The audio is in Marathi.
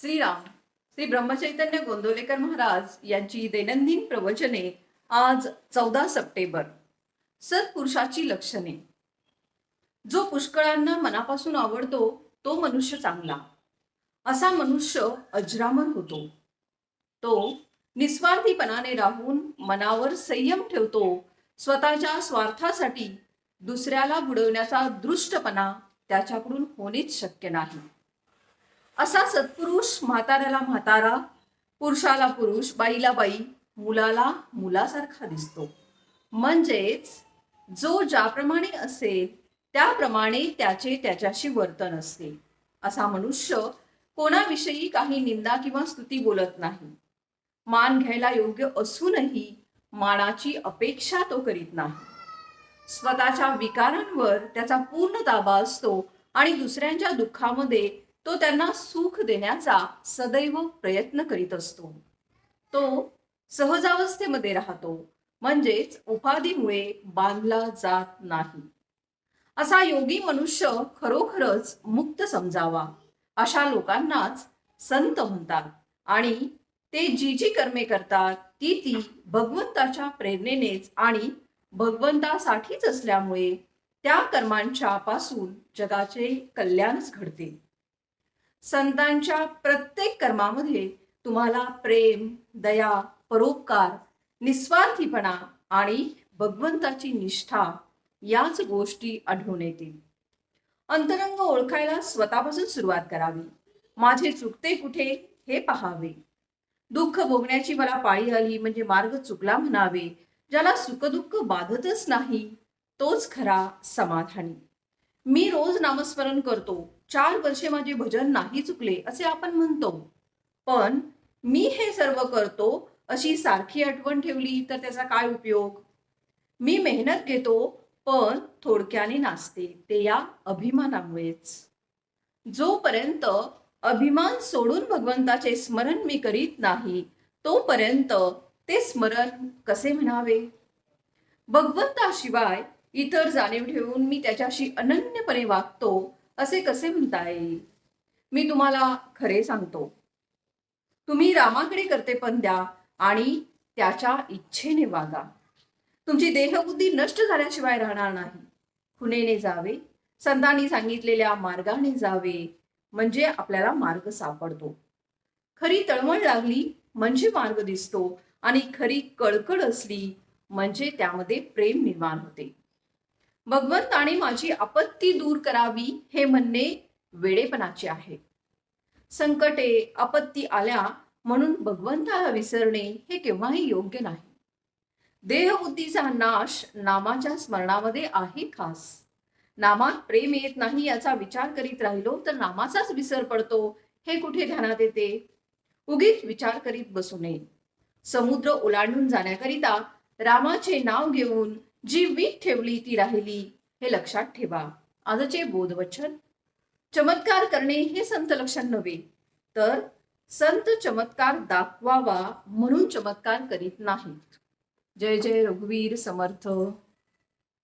श्रीराम श्री ब्रह्मचैतन्य गोंदवलेकर महाराज यांची दैनंदिन प्रवचने आज चौदा सप्टेंबर सत्पुरुषाची लक्षणे. जो पुष्कळांना मनापासून आवडतो तो मनुष्य चांगला. असा मनुष्य अजरामर होतो. तो निस्वार्थीपणाने राहून मनावर संयम ठेवतो स्वतःच्या स्वार्थासाठी दुसऱ्याला बुडवण्याचा दृष्टपणा त्याच्याकडून होणेच शक्य नाही. असा सत्पुरुष म्हाताऱ्याला म्हातारा पुरुषाला पुरुष बाईला बाई मुलाला मुलासारखा दिसतो. म्हणजेच जो ज्याप्रमाणे असेल त्याप्रमाणे त्याचे त्याच्याशी वर्तन असते. असा मनुष्य कोणाविषयी काही निंदा किंवा स्तुती बोलत नाही. मान घ्यायला योग्य असूनही मानाची अपेक्षा तो करीत नाही. स्वतःच्या विकारांवर त्याचा पूर्ण ताबा असतो आणि दुसऱ्यांच्या दुःखामध्ये तो त्यांना सुख देण्याचा सदैव प्रयत्न करीत असतो. तो सहजावस्थेमध्ये राहतो. म्हणजेच उपाधीमुळे बांधला जात नाही. असा योगी मनुष्य खरोखरच मुक्त समजावा. अशा लोकांनाच संत म्हणतात आणि ते जी जी कर्मे करतात ती ती भगवंताच्या प्रेरणेनेच आणि भगवंतासाठीच असल्यामुळे त्या कर्मांच्या पासून जगाचे कल्याणच घडते. संतांच्या प्रत्येक कर्मामध्ये तुम्हाला प्रेम दया परोपकार निस्वार्थीपणा आणि भगवंताची निष्ठा याच गोष्टी आढळून येतील. अंतरंग ओळखायला स्वतःपासून सुरुवात करावी. माझे चुकते कुठे हे पहावे. दुःख भोगण्याची मला पाळी आली म्हणजे मार्ग चुकला म्हणावे. ज्याला सुखदुःख बाधतच नाही तोच खरा समाधानी. मी रोज नामस्मरण करतो. चार वर्षे माझे भजन नाही चुकले असे आपण म्हणतो. पण मी हे सर्व करतो अशी सारखी आठवण ठेवली तर त्याचा काय उपयोग? मी मेहनत घेतो पण थोडक्याने नाचते ते या अभिमानामुळेच. जोपर्यंत अभिमान सोडून भगवंताचे स्मरण मी करीत नाही तोपर्यंत ते स्मरण कसे म्हणावे? भगवंताशिवाय इतर जाणीव ठेवून मी त्याच्याशी अनन्यपणे वागतो असे कसे म्हणता येईल मी तुम्हाला खरे सांगतो. तुम्ही रामाकडे कर्तेपण द्या आणि त्याच्या इच्छेने वागा. तुमची देहबुद्धी नष्ट झाल्याशिवाय राहणार नाही. खुनेने जावे संतांनी सांगितलेल्या मार्गाने जावे म्हणजे आपल्याला मार्ग सापडतो. खरी तळमळ लागली म्हणजे मार्ग दिसतो आणि खरी कळकळ असली म्हणजे त्यामध्ये प्रेम निर्माण होते. भगवंताने माझी आपत्ती दूर करावी हे म्हणणे वेडेपणाचे आहे. संकटे आपत्ती आल्या म्हणून भगवंताला विसरणे हे केव्हाही योग्य नाही. देहबुद्धीचा नाश नामाच्या स्मरणामध्ये आहे खास. नामात प्रेम येत नाही याचा विचार करीत राहिलो तर नामाचाच विसर पडतो हे कुठे ध्यानात येते? उगीच विचार करीत बसू नये. समुद्र ओलांडून जाण्याकरिता रामाचे नाव घेऊन जी वीट ठेवली ती राहिली हे लक्षात ठेवा. आजचे बोधवचन. चमत्कार करणे हे संत लक्षण नव्हे तर संत चमत्कार दाखवावा म्हणून चमत्कार करीत नाहीत. जय जय रघुवीर समर्थ.